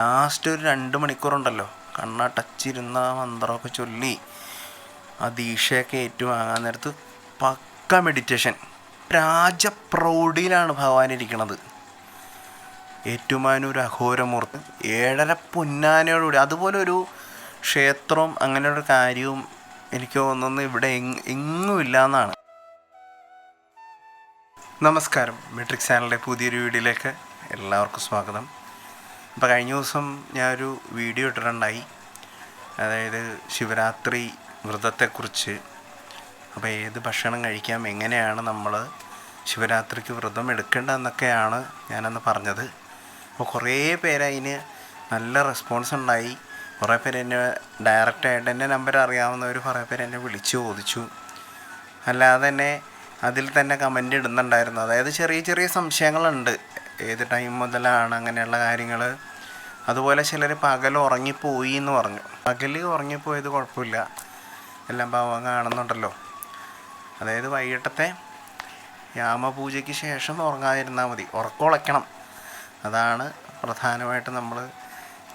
Last ഒരു രണ്ട് മണിക്കൂറുണ്ടല്ലോ. കണ്ണടച്ചിരുന്ന മന്ത്രമൊക്കെ ചൊല്ലി ആ ദീക്ഷയൊക്കെ ഏറ്റുവാങ്ങാൻ നേരത്ത് പക്ക മെഡിറ്റേഷൻ രാജപ്രൗഢിയിലാണ് ഭഗവാൻ ഇരിക്കുന്നത് ഏറ്റുമാനൂർ അഘോരമൂർത്ത് ഏഴര പൊന്നാനയോടുകൂടി. അതുപോലെ ഒരു ക്ഷേത്രവും അങ്ങനെ ഒരു കാര്യവും എനിക്ക് തോന്നുന്ന ഇവിടെ എങ് എങ്ങുമില്ല എന്നാണ് നമസ്കാരം മെട്രിക് ചാനലിന്റെ പുതിയൊരു വീഡിയോയിലേക്ക് എല്ലാവർക്കും സ്വാഗതം. അപ്പോൾ കഴിഞ്ഞ ദിവസം ഞാനൊരു വീഡിയോ ഇട്ടിട്ടുണ്ടായി. അതായത് ശിവരാത്രി വ്രതത്തെക്കുറിച്ച്. അപ്പോൾ ഏത് ഭക്ഷണം കഴിക്കാം എങ്ങനെയാണ് നമ്മൾ ശിവരാത്രിക്ക് വ്രതം എടുക്കേണ്ടതെന്നൊക്കെയാണ് ഞാനന്ന് പറഞ്ഞത്. അപ്പോൾ കുറേ പേരതിന് നല്ല റെസ്പോൺസ് ഉണ്ടായി. കുറേ പേര് എന്നെ ഡയറക്റ്റായിട്ട് എന്റെ നമ്പർ അറിയാവുന്നവർ കുറേ പേര് എന്നെ വിളിച്ചു ചോദിച്ചു. അല്ലാതെ തന്നെ അതിൽ തന്നെ കമന്റ് ഇടുന്നുണ്ടായിരുന്നു. അതായത് ചെറിയ ചെറിയ സംശയങ്ങളുണ്ട്. ഏത് ടൈം മുതലാണ് അങ്ങനെയുള്ള കാര്യങ്ങൾ അതുപോലെ ചിലർ പകൽ ഉറങ്ങിപ്പോയി എന്ന് പറഞ്ഞു. പകൽ ഉറങ്ങിപ്പോയത് കുഴപ്പമില്ല. എല്ലാം ഭാവം കാണുന്നുണ്ടല്ലോ. അതായത് വൈകിട്ടത്തെ യാമപൂജയ്ക്ക് ശേഷം ഉറങ്ങാതിരുന്നാൽ മതി. ഉറക്കമുളയ്ക്കണം അതാണ് പ്രധാനമായിട്ട് നമ്മൾ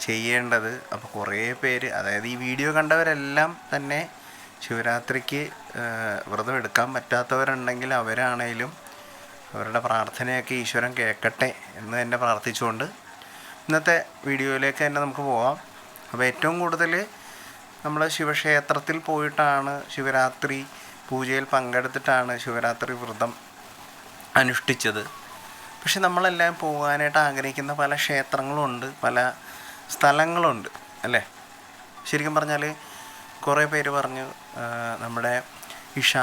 ചെയ്യേണ്ടത്. അപ്പോൾ കുറേ പേര് അതായത് ഈ വീഡിയോ കണ്ടവരെല്ലാം തന്നെ ശിവരാത്രിക്ക് വ്രതം എടുക്കാൻ പറ്റാത്തവരുണ്ടെങ്കിൽ അവരാണേലും അവരുടെ പ്രാർത്ഥനയൊക്കെ ഈശ്വരൻ കേൾക്കട്ടെ എന്ന് തന്നെ പ്രാർത്ഥിച്ചുകൊണ്ട് ഇന്നത്തെ വീഡിയോയിലേക്ക് തന്നെ നമുക്ക് പോകാം അപ്പോൾ ഏറ്റവും കൂടുതൽ നമ്മൾ ശിവക്ഷേത്രത്തിൽ പോയിട്ടാണ് ശിവരാത്രി പൂജയിൽ പങ്കെടുത്തിട്ടാണ് ശിവരാത്രി വ്രതം അനുഷ്ഠിച്ചത്. പക്ഷെ നമ്മളെല്ലാം പോകാനായിട്ട് ആഗ്രഹിക്കുന്ന പല ക്ഷേത്രങ്ങളുണ്ട് പല സ്ഥലങ്ങളുണ്ട് അല്ലേ? ശരിക്കും പറഞ്ഞാൽ കുറേ പേര് പറഞ്ഞു നമ്മുടെ ഇഷ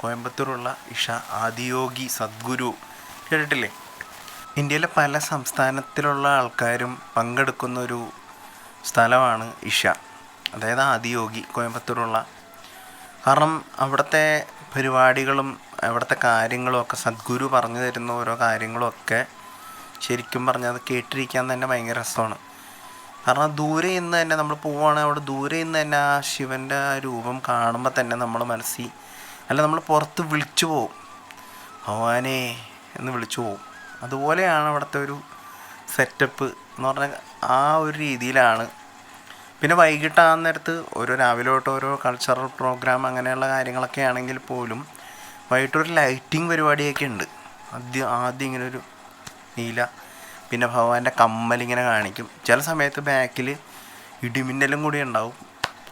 കോയമ്പത്തൂരുള്ള ഇഷ ആദിയോഗി സദ്ഗുരു കേട്ടിട്ടില്ലേ? ഇന്ത്യയിലെ പല സംസ്ഥാനത്തിലുള്ള ആൾക്കാരും പങ്കെടുക്കുന്ന ഒരു സ്ഥലമാണ് ഇഷ. അതായത് ആദിയോഗി കോയമ്പത്തൂരുള്ള. കാരണം അവിടുത്തെ പരിപാടികളും അവിടുത്തെ കാര്യങ്ങളും ഒക്കെ സദ്ഗുരു പറഞ്ഞു തരുന്ന ഓരോ കാര്യങ്ങളും ഒക്കെ ശരിക്കും പറഞ്ഞാൽ അത് കേട്ടിരിക്കാൻ തന്നെ ഭയങ്കര രസമാണ്. കാരണം ദൂരെ നിന്ന് തന്നെ നമ്മൾ പോവുകയാണെങ്കിൽ അവിടെ ദൂരെ നിന്ന് തന്നെ ആ ശിവന്റെ ആ രൂപം കാണുമ്പോൾ തന്നെ നമ്മൾ മനസ്സിൽ അല്ല നമ്മൾ പുറത്ത് വിളിച്ചു പോവും. ഭവാനേ എന്ന് വിളിച്ചു പോവും. അതുപോലെയാണ് അവിടുത്തെ ഒരു സെറ്റപ്പ് എന്ന് പറഞ്ഞാൽ ആ ഒരു രീതിയിലാണ്. പിന്നെ വൈകിട്ട് ആ നേരത്ത് ഓരോ രാവിലെ തൊട്ട് ഓരോ കൾച്ചറൽ പ്രോഗ്രാം അങ്ങനെയുള്ള കാര്യങ്ങളൊക്കെ ആണെങ്കിൽ പോലും വൈകിട്ടൊരു ലൈറ്റിംഗ് പരിപാടിയൊക്കെ ഉണ്ട്. ആദ്യം ആദ്യം ഇങ്ങനെ ഒരു നീല പിന്നെ ഭഗവാന്റെ കമ്മലിങ്ങനെ കാണിക്കും. ചില സമയത്ത് ബാക്കിൽ ഇടിമിന്നലും കൂടി ഉണ്ടാവും.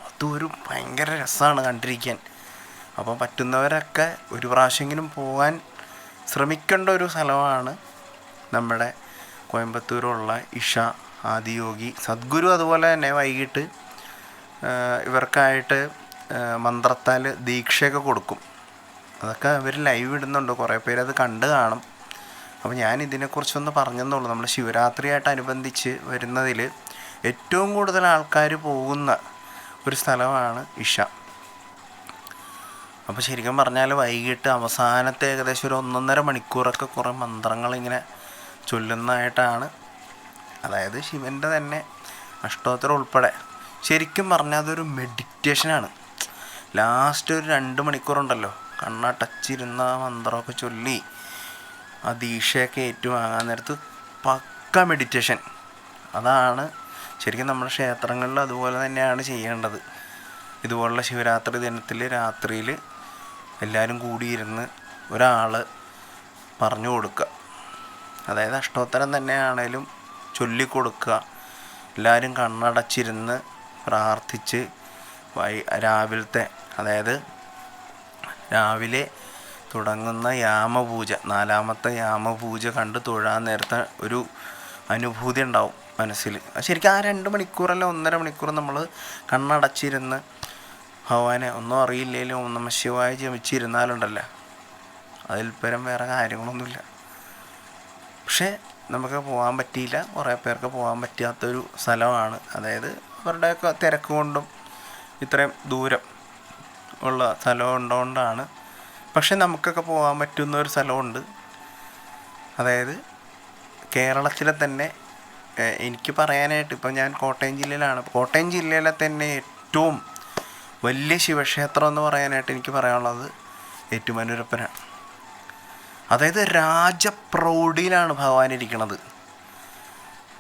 അതൊരു ഭയങ്കര രസമാണ് കണ്ടിരിക്കാൻ. അപ്പോൾ പറ്റുന്നവരൊക്കെ ഒരു പ്രാവശ്യമെങ്കിലും പോകാൻ ശ്രമിക്കേണ്ട ഒരു സ്ഥലമാണ് നമ്മുടെ കോയമ്പത്തൂരുള്ള ഇഷ ആദിയോഗി സദ്ഗുരു അതുപോലെ തന്നെ വൈകിട്ട് ഇവർക്കായിട്ട് മന്ത്രത്താൽ ദീക്ഷയൊക്കെ കൊടുക്കും. അതൊക്കെ അവർ ലൈവ് ഇടുന്നുണ്ട്. കുറേ പേര് അത് കണ്ട് കാണും. അപ്പോൾ ഞാൻ ഇതിനെക്കുറിച്ചൊന്ന് പറഞ്ഞെന്നുള്ളൂ. നമ്മൾ ശിവരാത്രിയായിട്ട് അനുബന്ധിച്ച് വരുന്നതിൽ ഏറ്റവും കൂടുതൽ ആൾക്കാർ പോകുന്ന ഒരു സ്ഥലമാണ് ഇഷ. അപ്പോൾ ശരിക്കും പറഞ്ഞാൽ വൈകിട്ട് അവസാനത്തെ ഏകദേശം ഒരു ഒന്നൊന്നര മണിക്കൂറൊക്കെ കുറേ മന്ത്രങ്ങളിങ്ങനെ ചൊല്ലുന്നതായിട്ടാണ്. അതായത് ശിവന്റെ തന്നെ അഷ്ടോത്തരം ഉൾപ്പെടെ. ശരിക്കും പറഞ്ഞാൽ അതൊരു മെഡിറ്റേഷനാണ്. ലാസ്റ്റ് ഒരു രണ്ട് മണിക്കൂറുണ്ടല്ലോ. കണ്ണടച്ചിരുന്ന മന്ത്രമൊക്കെ ചൊല്ലി ആ ദീക്ഷയൊക്കെ ഏറ്റുവാങ്ങാൻ നേരത്ത് പക്ക മെഡിറ്റേഷൻ. അതാണ് ശരിക്കും നമ്മുടെ ക്ഷേത്രങ്ങളിൽ അതുപോലെ തന്നെയാണ് ചെയ്യേണ്ടത്. ഇതുപോലുള്ള ശിവരാത്രി ദിനത്തിൽ രാത്രിയിൽ എല്ലാവരും കൂടിയിരുന്ന് ഒരാൾ പറഞ്ഞു കൊടുക്കുക അതായത് അഷ്ടോത്തരം തന്നെയാണേലും ചൊല്ലിക്കൊടുക്കുക. എല്ലാവരും കണ്ണടച്ചിരുന്ന് പ്രാർത്ഥിച്ച് വൈ രാവിലത്തെ അതായത് രാവിലെ തുടങ്ങുന്ന യാമപൂജ നാലാമത്തെ യാമപൂജ കണ്ട് തൊഴാൻ നേരത്തെ ഒരു അനുഭൂതി ഉണ്ടാവും മനസ്സിൽ. ശരിക്കും ആ രണ്ട് മണിക്കൂറല്ല ഒന്നര മണിക്കൂർ നമ്മൾ കണ്ണടച്ചിരുന്ന് ഭഗവാനെ ഒന്നും അറിയില്ലെങ്കിലും നമ ശിവായ ജപിച്ചിരുന്നാലുണ്ടല്ലോ. അതിൽ പരം വേറെ കാര്യങ്ങളൊന്നുമില്ല. പക്ഷേ നമുക്ക് പോകാൻ പറ്റിയില്ല. കുറേ പേർക്ക് പോകാൻ പറ്റാത്തൊരു സ്ഥലമാണ്. അതായത് അവരുടെയൊക്കെ തിരക്ക് കൊണ്ടും ഇത്രയും ദൂരം ഉള്ള സ്ഥലം ഉണ്ടോണ്ടാണ് പക്ഷെ നമുക്കൊക്കെ പോകാൻ പറ്റുന്ന ഒരു സ്ഥലമുണ്ട്. അതായത് കേരളത്തിലെ തന്നെ എനിക്ക് പറയാനായിട്ട് ഇപ്പം ഞാൻ കോട്ടയം ജില്ലയിലാണ്. കോട്ടയം ജില്ലയിലെ തന്നെ ഏറ്റവും വലിയ ശിവക്ഷേത്രം എന്ന് പറയാനായിട്ട് എനിക്ക് പറയാനുള്ളത് ഏറ്റുമാനൂരപ്പനാണ്. അതായത് രാജപ്രൗഢിയിലാണ് ഭഗവാൻ ഇരിക്കുന്നത്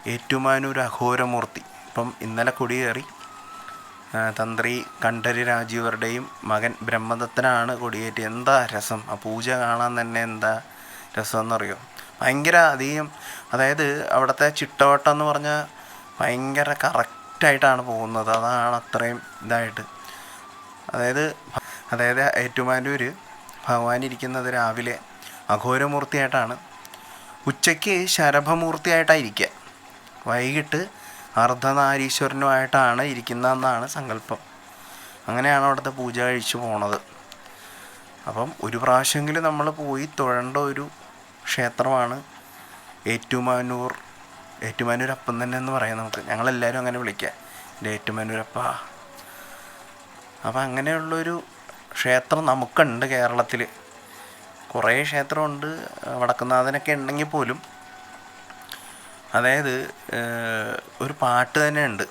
ഏറ്റുമാനൂർ അഘോരമൂർത്തി. ഇപ്പം ഇന്നലെ കൊടിയേറി. തന്ത്രി കണ്ഠര് രാജീവരുടെയും മകൻ ബ്രഹ്മദത്തനാണ് കൊടിയേറ്റി. എന്താ രസം? ആ പൂജ കാണാൻ തന്നെ എന്താ രസം എന്നറിയോ ഭയങ്കര അധികം അതായത് അവിടുത്തെ ചിട്ടവട്ടം എന്ന് പറഞ്ഞാൽ ഭയങ്കര കറക്റ്റായിട്ടാണ് പോകുന്നത്. അതാണ് അത്രയും ഇതായിട്ട്. അതായത് അതായത് ഏറ്റുമാനൂർ ഭഗവാൻ ഇരിക്കുന്നത് രാവിലെ അഘോരമൂർത്തിയായിട്ടാണ്. ഉച്ചയ്ക്ക് ശരഭമൂർത്തിയായിട്ടായിരിക്കുക വൈകിട്ട് അർദ്ധനാരീശ്വരനുമായിട്ടാണ് ഇരിക്കുന്നതെന്നാണ് സങ്കല്പം. അങ്ങനെയാണ് അവിടുത്തെ പൂജ കഴിച്ചു പോണത്. അപ്പം ഒരു പ്രാവശ്യമെങ്കിലും നമ്മൾ പോയി തൊഴേണ്ട ഒരു ക്ഷേത്രമാണ് ഏറ്റുമാനൂർ ഏറ്റുമാനൂർ അപ്പം തന്നെ എന്ന് പറയാം നമുക്ക്. ഞങ്ങളെല്ലാവരും അങ്ങനെ വിളിക്കുക എന്റെ ഏറ്റുമാനൂരപ്പ. അപ്പം അങ്ങനെയുള്ളൊരു ക്ഷേത്രം നമുക്കുണ്ട് കേരളത്തിൽ കുറേ ക്ഷേത്രമുണ്ട് വടക്കുന്നാഥനൊക്കെ ഉണ്ടെങ്കിൽ പോലും. അതായത് ഒരു പാട്ട് തന്നെ ഉണ്ട്.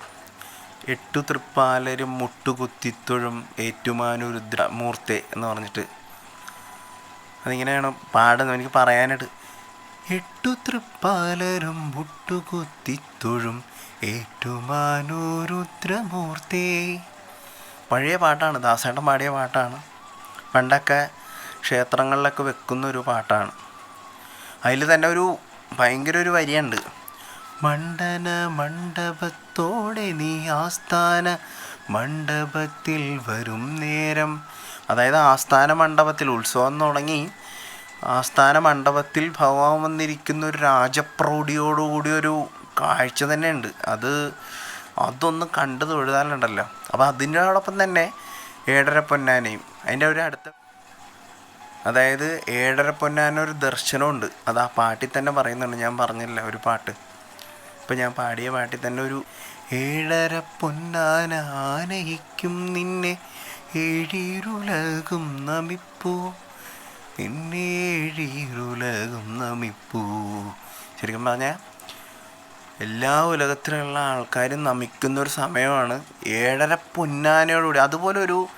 എട്ടു തൃപ്പാലരും മുട്ടുകുത്തിത്തൊഴും ഏറ്റുമാനുരുദ്ര മൂർത്തെ എന്ന് പറഞ്ഞിട്ട്. അതിങ്ങനെയാണ് പാടുന്നത് എനിക്ക് പറയാനായിട്ട്. എട്ടു തൃപ്പാലരും മുട്ടുകുത്തിത്തൊഴും ഏറ്റുമാനൂരുദ്രമൂർത്തേ. പഴയ പാട്ടാണ് ദാസേട്ടൻ പാടിയ പാട്ടാണ്. പണ്ടൊക്കെ ക്ഷേത്രങ്ങളിലൊക്കെ വെക്കുന്ന ഒരു പാട്ടാണ്. അതിൽ തന്നെ ഒരു ഭയങ്കര ഒരു വരിയുണ്ട്. മണ്ഡന മണ്ഡപത്തോടെ നീ ആസ്ഥാന മണ്ഡപത്തിൽ വരും നേരം. അതായത് ആസ്ഥാന മണ്ഡപത്തിൽ ഉത്സവം തുടങ്ങി ആസ്ഥാന മണ്ഡപത്തിൽ ഭഗവാൻ വന്നിരിക്കുന്ന ഒരു രാജപ്രൗഢിയോടുകൂടി ഒരു കാഴ്ച തന്നെയുണ്ട്. അത് അതൊന്ന് കണ്ടു തൊഴുതാലുണ്ടല്ലോ. അപ്പോൾ അതിനോടൊപ്പം തന്നെ ഏഴര പൊന്നാനയും അതിന്റെ ഒരു അടുത്ത അതായത് ഏഴര പൊന്നാനൊരു ദർശനമുണ്ട്. അത് ആ പാട്ടിൽ തന്നെ പറയുന്നുണ്ട്. ഞാൻ പറഞ്ഞില്ല ഒരു പാട്ട്. ഇപ്പം ഞാൻ പാടിയ പാട്ടിൽ തന്നെ ഒരു ഏഴര പൊന്നാന ആനയിക്കും നിന്നെ ഏഴിരുലകും നമിപ്പൂ. നിന്നെ ഏഴിരുലകും നമിപ്പൂ. ശരിക്കും പറഞ്ഞാൽ എല്ലാ ഉലകത്തിലുള്ള ആൾക്കാരും നമിക്കുന്ന ഒരു സമയമാണ് ഏഴര പൊന്നാനയോടുകൂടി. അതുപോലെ ഒരു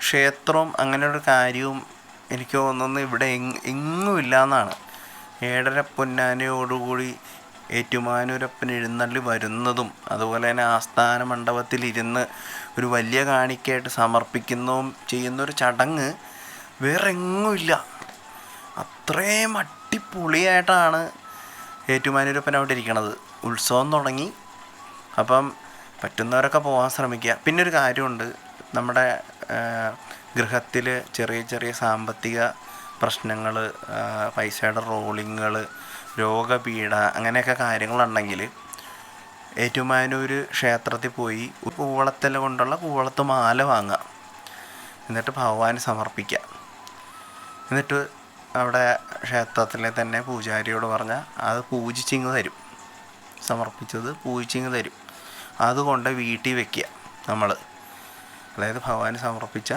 ക്ഷേത്രവും അങ്ങനെ ഒരു കാര്യവും എനിക്ക് തോന്നുന്നു ഇവിടെ എങ് എങ്ങും ഇല്ല എന്നാണ് ഏഴര പൊന്നാനയോടുകൂടി ഏറ്റുമാനൂരപ്പൻ എഴുന്നള്ളി വരുന്നതും അതുപോലെ തന്നെ ആസ്ഥാന മണ്ഡപത്തിൽ ഇരുന്ന് ഒരു വലിയ കാണിക്കയായിട്ട് സമർപ്പിക്കുന്നതും ചെയ്യുന്നൊരു ചടങ്ങ് വേറെ എങ്ങുമില്ല അത്രയും അട്ടിപ്പൊളിയായിട്ടാണ് ഏറ്റുമാനൂരപ്പൻ അവിടെ ഇരിക്കണത്. ഉത്സവം തുടങ്ങി. അപ്പം പറ്റുന്നവരൊക്കെ പോകാൻ ശ്രമിക്കുക. പിന്നെ ഒരു കാര്യമുണ്ട്. നമ്മുടെ ഗൃഹത്തിൽ ചെറിയ ചെറിയ സാമ്പത്തിക പ്രശ്നങ്ങൾ പൈസയുടെ റോളിങ്ങൾ രോഗപീഠ അങ്ങനെയൊക്കെ കാര്യങ്ങളുണ്ടെങ്കിൽ ഏറ്റുമാനൂർ ക്ഷേത്രത്തിൽ പോയി കൂവളത്തില കൊണ്ടുള്ള കൂവളത്ത് മാല വാങ്ങുക. എന്നിട്ട് ഭഗവാന് സമർപ്പിക്കുക. എന്നിട്ട് അവിടെ ക്ഷേത്രത്തിലെ തന്നെ പൂജാരിയോട് പറഞ്ഞാൽ അത് പൂജിച്ചിങ്ങ് തരും. സമർപ്പിച്ചത് പൂജിച്ചിങ്ങ് തരും. അതുകൊണ്ട് വീട്ടിൽ വെക്കുക നമ്മൾ അതായത് ഭഗവാന് സമർപ്പിച്ച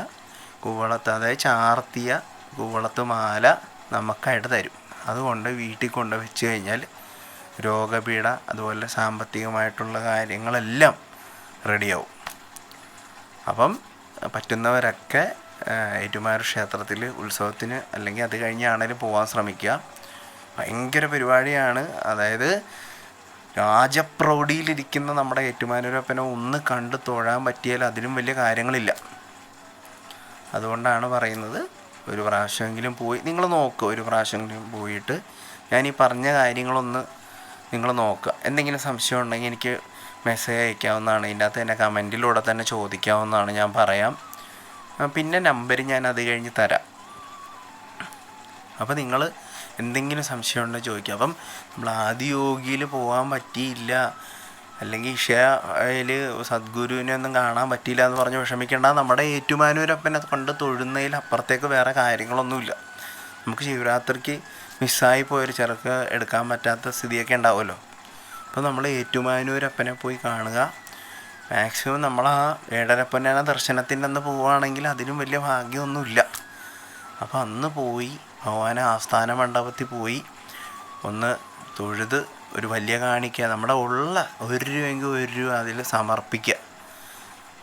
കൂവളത്ത് അതായത് ചാർത്തിയ കൂവളത്ത് മാല നമുക്കായിട്ട് തരും. അതുകൊണ്ട് വീട്ടിൽ കൊണ്ട് വെച്ച് കഴിഞ്ഞാൽ രോഗപീഠ അതുപോലെ സാമ്പത്തികമായിട്ടുള്ള കാര്യങ്ങളെല്ലാം റെഡിയാവും. അപ്പം പറ്റുന്നവരൊക്കെ ഏറ്റുമാനൂർ ക്ഷേത്രത്തിൽ ഉത്സവത്തിന് അല്ലെങ്കിൽ അത് കഴിഞ്ഞാണേലും പോകാൻ ശ്രമിക്കുക. ഭയങ്കര പരിപാടിയാണ്. അതായത് രാജപ്രൗഢിയിലിരിക്കുന്ന നമ്മുടെ ഏറ്റുമാനൂരപ്പനെ ഒന്ന് കണ്ട് തൊഴാൻ പറ്റിയാൽ അതിലും വലിയ കാര്യങ്ങളില്ല. അതുകൊണ്ടാണ് പറയുന്നത്. ഒരു പ്രാവശ്യമെങ്കിലും പോയി നിങ്ങൾ നോക്കുക ഒരു പ്രാവശ്യമെങ്കിലും പോയിട്ട് ഞാൻ ഈ പറഞ്ഞ കാര്യങ്ങളൊന്ന് നിങ്ങൾ നോക്കുക എന്തെങ്കിലും സംശയം ഉണ്ടെങ്കിൽ എനിക്ക് മെസ്സേജ് അയക്കാവുന്നതാണ്. ഇതിന്റെ അകത്ത് തന്നെ കമന്റിലൂടെ തന്നെ ചോദിക്കാവുന്നതാണ് ഞാൻ പറയാം. പിന്നെ നമ്പർ ഞാൻ അത് കഴിഞ്ഞ് തരാം. അപ്പോൾ നിങ്ങൾ എന്തെങ്കിലും സംശയം ഉണ്ടെങ്കിൽ ചോദിക്കുക. അപ്പം നമ്മൾ ആദ്യ യോഗിയിൽ പോകാൻ പറ്റിയില്ല. അല്ലെങ്കിൽ ഇഷയിൽ സദ്ഗുരുവിനെ ഒന്നും കാണാൻ പറ്റിയില്ല എന്ന് പറഞ്ഞ് വിഷമിക്കേണ്ട. നമ്മുടെ ഏറ്റുമാനൂരപ്പനെ കൊണ്ട് തൊഴുന്നതിൽ അപ്പുറത്തേക്ക് വേറെ കാര്യങ്ങളൊന്നുമില്ല. നമുക്ക് ശിവരാത്രിക്ക് മിസ്സായി പോയൊരു ചെറുക്ക് എടുക്കാൻ പറ്റാത്ത സ്ഥിതിയൊക്കെ ഉണ്ടാവുമല്ലോ. അപ്പോൾ നമ്മൾ ഏറ്റുമാനൂരപ്പനെ പോയി കാണുക. മാക്സിമം നമ്മൾ ആ ഏടരപ്പനാണ് ദർശനത്തിന്റെ അന്ന് പോവുകയാണെങ്കിൽ അതിനും വലിയ ഭാഗ്യമൊന്നുമില്ല. അപ്പോൾ അന്ന് പോയി ഭഗവാൻ ആസ്ഥാന മണ്ഡപത്തിൽ പോയി ഒന്ന് തൊഴുത് ഒരു വലിയ കാണിക്കുക നമ്മുടെ ഉള്ള ഒരു രൂപയെങ്കിൽ ഒരു രൂപ അതിൽ സമർപ്പിക്കുക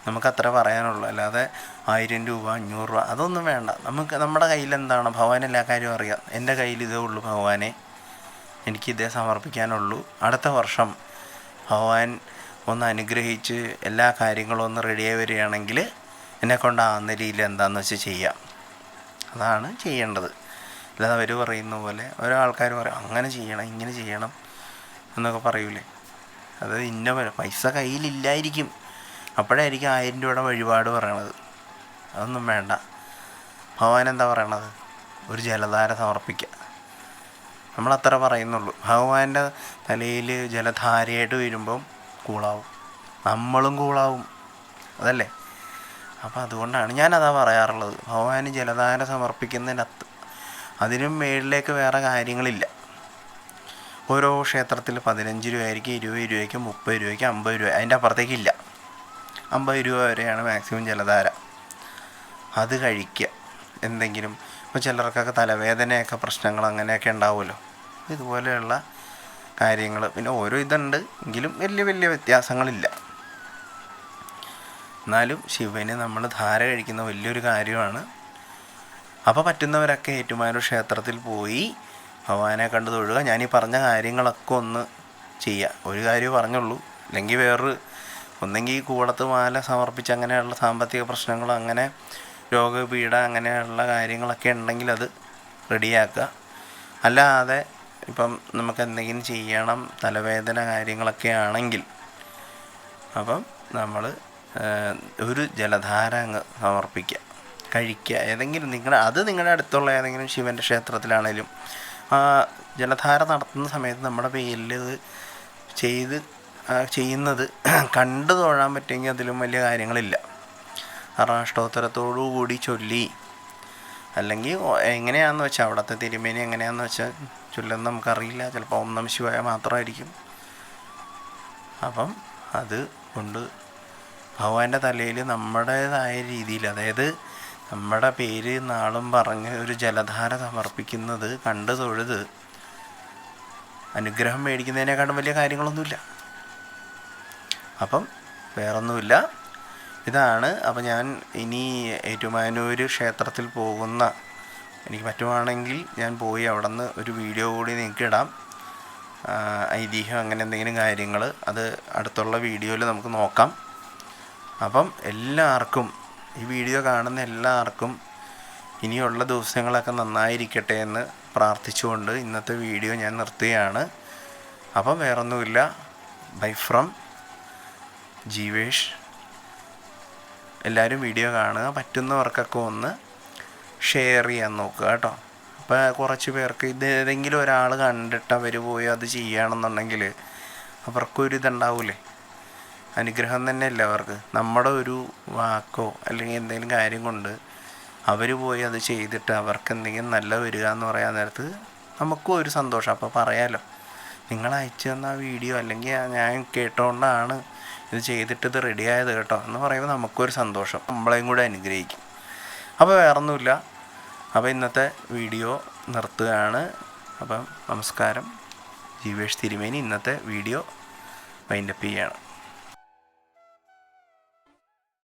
നമുക്കത്ര പറയാനുള്ളു. അല്ലാതെ ആയിരം രൂപ അഞ്ഞൂറ് രൂപ അതൊന്നും വേണ്ട. നമുക്ക് നമ്മുടെ കയ്യിൽ എന്താണ്? ഭഗവാൻ എല്ലാ കാര്യവും അറിയാം. എന്റെ കയ്യിൽ ഇതേ ഉള്ളൂ ഭഗവാനെ. എനിക്ക് ഇതേ സമർപ്പിക്കാനുള്ളൂ. അടുത്ത വർഷം ഭഗവാൻ ഒന്ന് അനുഗ്രഹിച്ച് എല്ലാ കാര്യങ്ങളും ഒന്ന് റെഡിയായി വരികയാണെങ്കിൽ എന്നെ കൊണ്ടാകുന്ന രീതിയിൽ എന്താണെന്ന് വെച്ച് ചെയ്യാം. അതാണ് ചെയ്യേണ്ടത്. അല്ലാതെ അവർ പറയുന്ന പോലെ ഓരോ ആൾക്കാർ പറയും അങ്ങനെ ചെയ്യണം ഇങ്ങനെ ചെയ്യണം. എന്നൊക്കെ പറയൂലേ. അത് ഇന്ന പൈസ കയ്യിലില്ലായിരിക്കും. അപ്പോഴായിരിക്കും ആയിരം രൂപയുടെ വഴിപാട് പറയണത്. അതൊന്നും വേണ്ട. ഭഗവാൻ എന്താ പറയണത്? ഒരു ജലധാര സമർപ്പിക്കുക നമ്മളത്ര പറയുന്നുള്ളൂ. ഭഗവാന്റെ തലയിൽ ജലധാരയായിട്ട് വരുമ്പം കൂളാവും. നമ്മളും കൂളാവും. അതല്ലേ? അപ്പോൾ അതുകൊണ്ടാണ് ഞാനതാ പറയാറുള്ളത്. ഭഗവാന് ജലധാര സമർപ്പിക്കുന്നതിനകത്ത് അതിനും മേളിലേക്ക് വേറെ കാര്യങ്ങളില്ല. ഓരോ ക്ഷേത്രത്തിൽ പതിനഞ്ച് രൂപയായിരിക്കും ഇരുപത് രൂപയ്ക്ക് മുപ്പത് രൂപയ്ക്ക് അമ്പത് രൂപ അതിന്റെ അപ്പുറത്തേക്ക് ഇല്ല അമ്പത് രൂപ വരെയാണ് മാക്സിമം ജലധാര. അത് കഴിക്കുക. എന്തെങ്കിലും ഇപ്പോൾ ചിലർക്കൊക്കെ തലവേദനയൊക്കെ പ്രശ്നങ്ങൾ അങ്ങനെയൊക്കെ ഉണ്ടാവുമല്ലോ. ഇതുപോലെയുള്ള കാര്യങ്ങൾ. പിന്നെ ഓരോ ഇതുണ്ട്. എങ്കിലും വലിയ വലിയ വ്യത്യാസങ്ങളില്ല. എന്നാലും ശിവന് നമ്മൾ ധാര കഴിക്കുന്ന വലിയൊരു കാര്യമാണ്. അപ്പോൾ പറ്റുന്നവരൊക്കെ ഏറ്റുമാനൂർ ക്ഷേത്രത്തിൽ പോയി ഭഗവാനെ കണ്ട് തൊഴുക. ഈ പറഞ്ഞ കാര്യങ്ങളൊക്കെ ഒന്ന് ചെയ്യുക ഒരു കാര്യം പറഞ്ഞുള്ളൂ. അല്ലെങ്കിൽ വേറൊരു ഒന്നെങ്കിൽ കൂടത്ത് മാല സമർപ്പിച്ച് അങ്ങനെയുള്ള സാമ്പത്തിക പ്രശ്നങ്ങൾ അങ്ങനെ രോഗപീഠ അങ്ങനെയുള്ള കാര്യങ്ങളൊക്കെ ഉണ്ടെങ്കിൽ അത് റെഡിയാക്കുക. അല്ലാതെ ഇപ്പം നമുക്ക് എന്തെങ്കിലും ചെയ്യണം തലവേദന കാര്യങ്ങളൊക്കെ ആണെങ്കിൽ അപ്പം നമ്മൾ ഒരു ജലധാര അങ്ങ് സമർപ്പിക്കുക. കഴിക്കുക. ഏതെങ്കിലും നിങ്ങളുടെ അത് നിങ്ങളുടെ അടുത്തുള്ള ഏതെങ്കിലും ശിവന്റെ ക്ഷേത്രത്തിലാണേലും ആ ജലധാര നടത്തുന്ന സമയത്ത് നമ്മുടെ പേരിൽ ചെയ്ത് ചെയ്യുന്നത് കണ്ടു തൊഴാൻ പറ്റുമെങ്കിൽ അതിലും വലിയ കാര്യങ്ങളില്ല. അറാഷ്ടോത്തരത്തോടു കൂടി ചൊല്ലി. അല്ലെങ്കിൽ എങ്ങനെയാണെന്ന് വെച്ചാൽ അവിടുത്തെ തിരുമേനി എങ്ങനെയാണെന്ന് വെച്ചാൽ ചൊല്ലെന്ന് നമുക്കറിയില്ല. ചിലപ്പോൾ നമ ശിവായ മാത്രമായിരിക്കും. അപ്പം അത് കൊണ്ട് ഭഗവാന്റെ തലയിൽ നമ്മുടേതായ രീതിയിൽ അതായത് നമ്മുടെ പേര് നാളും പറഞ്ഞ് ഒരു ജലധാര സമർപ്പിക്കുന്നത് കണ്ട് തൊഴുത് അനുഗ്രഹം മേടിക്കുന്നതിനേക്കാളും വലിയ കാര്യങ്ങളൊന്നുമില്ല. അപ്പം വേറൊന്നുമില്ല. ഇതാണ് അപ്പം ഞാൻ ഇനി ഏറ്റുമാനൂർ ക്ഷേത്രത്തിൽ പോകുന്ന എനിക്ക് പറ്റുവാണെങ്കിൽ ഞാൻ പോയി അവിടെ നിന്ന് ഒരു വീഡിയോ കൂടി നിങ്ങൾക്ക് ഇടാം. ഐതിഹ്യം അങ്ങനെ എന്തെങ്കിലും കാര്യങ്ങൾ അത് അടുത്തുള്ള വീഡിയോയിൽ നമുക്ക് നോക്കാം. അപ്പം എല്ലാവർക്കും ഈ വീഡിയോ കാണുന്ന എല്ലാവർക്കും ഇനിയുള്ള ദിവസങ്ങളൊക്കെ നന്നായിരിക്കട്ടെ എന്ന് പ്രാർത്ഥിച്ചുകൊണ്ട് ഇന്നത്തെ വീഡിയോ ഞാൻ നിർത്തുകയാണ്. അപ്പം വേറൊന്നുമില്ല. Bye from Jeevesh. എല്ലാവരും വീഡിയോ കാണുക. പറ്റുന്നവർക്കൊക്കെ ഒന്ന് ഷെയർ ചെയ്യാൻ നോക്കുക കേട്ടോ. അപ്പോൾ കുറച്ച് പേർക്ക് ഇത് ഏതെങ്കിലും ഒരാൾ കണ്ടിട്ട് അവർ പോയി അത് ചെയ്യുകയാണെന്നുണ്ടെങ്കിൽ അവർക്കൊരു ഇതുണ്ടാവൂലേ? അനുഗ്രഹം തന്നെയല്ലേ അവർക്ക്? നമ്മുടെ ഒരു വാക്കോ അല്ലെങ്കിൽ എന്തെങ്കിലും കാര്യം കൊണ്ട് അവർ പോയി അത് ചെയ്തിട്ട് അവർക്ക് എന്തെങ്കിലും നല്ല വരിക എന്ന് പറയാൻ നേരത്ത് നമുക്കും ഒരു സന്തോഷം. അപ്പോൾ പറയാമല്ലോ നിങ്ങൾ അയച്ചു തന്ന ആ വീഡിയോ അല്ലെങ്കിൽ ഞാൻ കേട്ടോണ്ടാണ് ഇത് ചെയ്തിട്ട് ഇത് റെഡിയായത് കേട്ടോ എന്ന് പറയുമ്പോൾ നമുക്കൊരു സന്തോഷം. നമ്മളെയും കൂടെ അനുഗ്രഹിക്കും. അപ്പോൾ വേറൊന്നുമില്ല. അപ്പോൾ ഇന്നത്തെ വീഡിയോ നിർത്തുകയാണ്. അപ്പം നമസ്കാരം. ജീവേഷ് തിരുമേനി ഇന്നത്തെ വീഡിയോ വൈൻഡപ്പ് ചെയ്യുകയാണ്